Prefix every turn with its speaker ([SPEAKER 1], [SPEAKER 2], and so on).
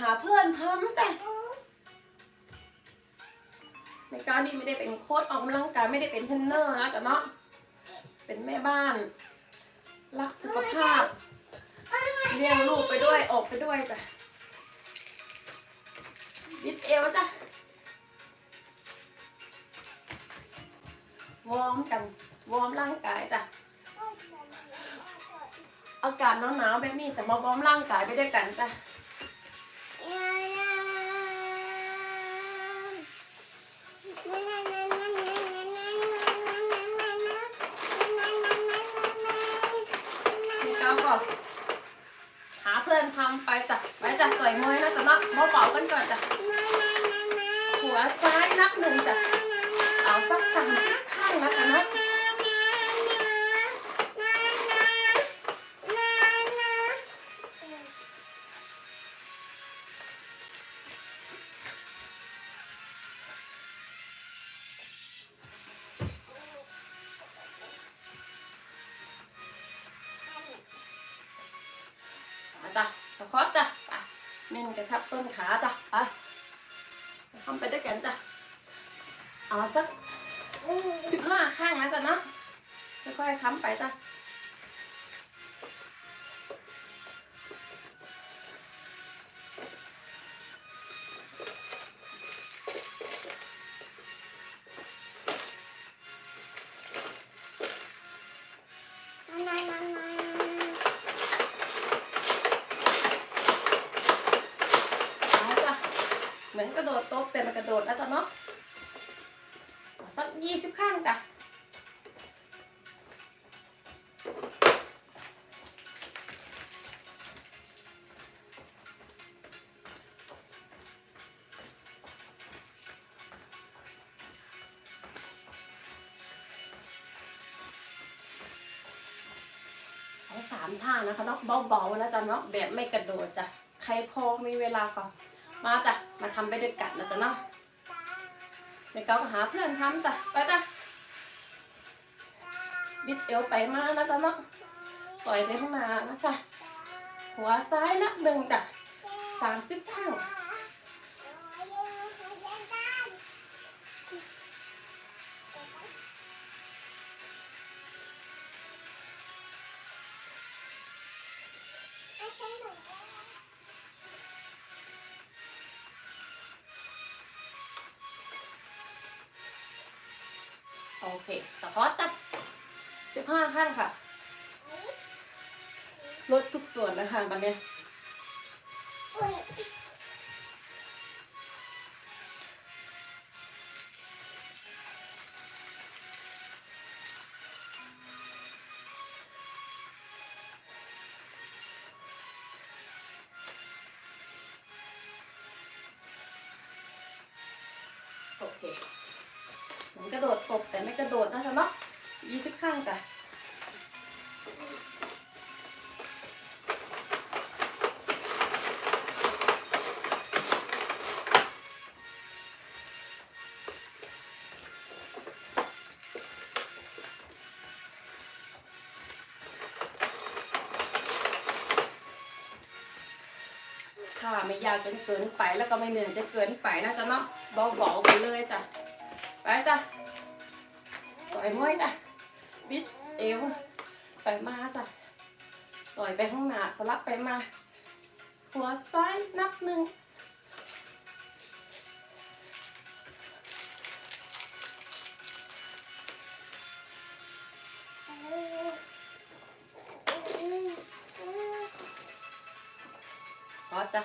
[SPEAKER 1] หาเพื่อนทำจ้ะในการที่ไม่ได้เป็นโค้ชออกกำลังกายไม่ได้เป็นเทรนเนอร์นะจ๊ะเนาะเป็นแม่บ้าน รักสุขภาพเลี้ยงลูกไปด้วยออกไปด้วยจ้ะดิดเอวจ้ะวอร์มกันวอร์มร่างกายจ้ะอากาศหนาวๆแบบนี้จะมาวอร์มร่างกายไปด้วยกันจ้ะ พี่ก้าวก่อนหาเพื่อนทำไปจ้ะไปจ้ะต่อยมวยนะจ๊ะเนาะเบาๆกันก่อนจ้ะหัวซ้ายนับหนึ่งจ้ะเอาสักสามสิบข้างนะจ๊ะเนาะ เน้นกระชับต้นขาจ้ะไปทำไปด้วยกันจ้ะ เอาสักสิบห้าข้างนะจ๊ะเนาะค่อยๆทำไปจ้ะ มือนกระโดดโต๊ะแต่มันกระโดดนะจ๊ะเนาะเอาสักยี่สิบข้างจ้ะสามท่านะคะเนาะเบาๆนะจ๊ะเนาะแบบไม่กระโดดจ้ะใครพอมีเวลาก่อน มาจ้ะ มาทำไปด้วยกันนะจ๊ะเนาะเดี๋ยวก็หาเพื่อนทำจ้ะ ไปจ้ะ บิดเอวไปมานะจ๊ะเนาะปล่อยไปข้างหน้านะจ๊ะ หัวซ้ายนับหนึ่งจ้ะสามสิบข้าง โอเคสะพอจ้ะสิบห้าข้างค่ะ ลดทุกส่วนเลยค่ะวันเนี้โอเค ผมกระโดดตบแต่ไม่กระโดดนะจ๊ะเนาะยี่สิบข้างจ้ะถ้าไม่ยากจนเกินไปแล้วก็ไม่เหนื่อยจะเกินไปนะจ๊ะเนาะเบาๆไปเลยจ้ะ ไปจ้ะต่อยมวยจ้ะบิดเอวไปมาจ้ะต่อยไปข้างหน้าสลับไปมา หัวซ้ายนับหนึ่งพอจ้ะ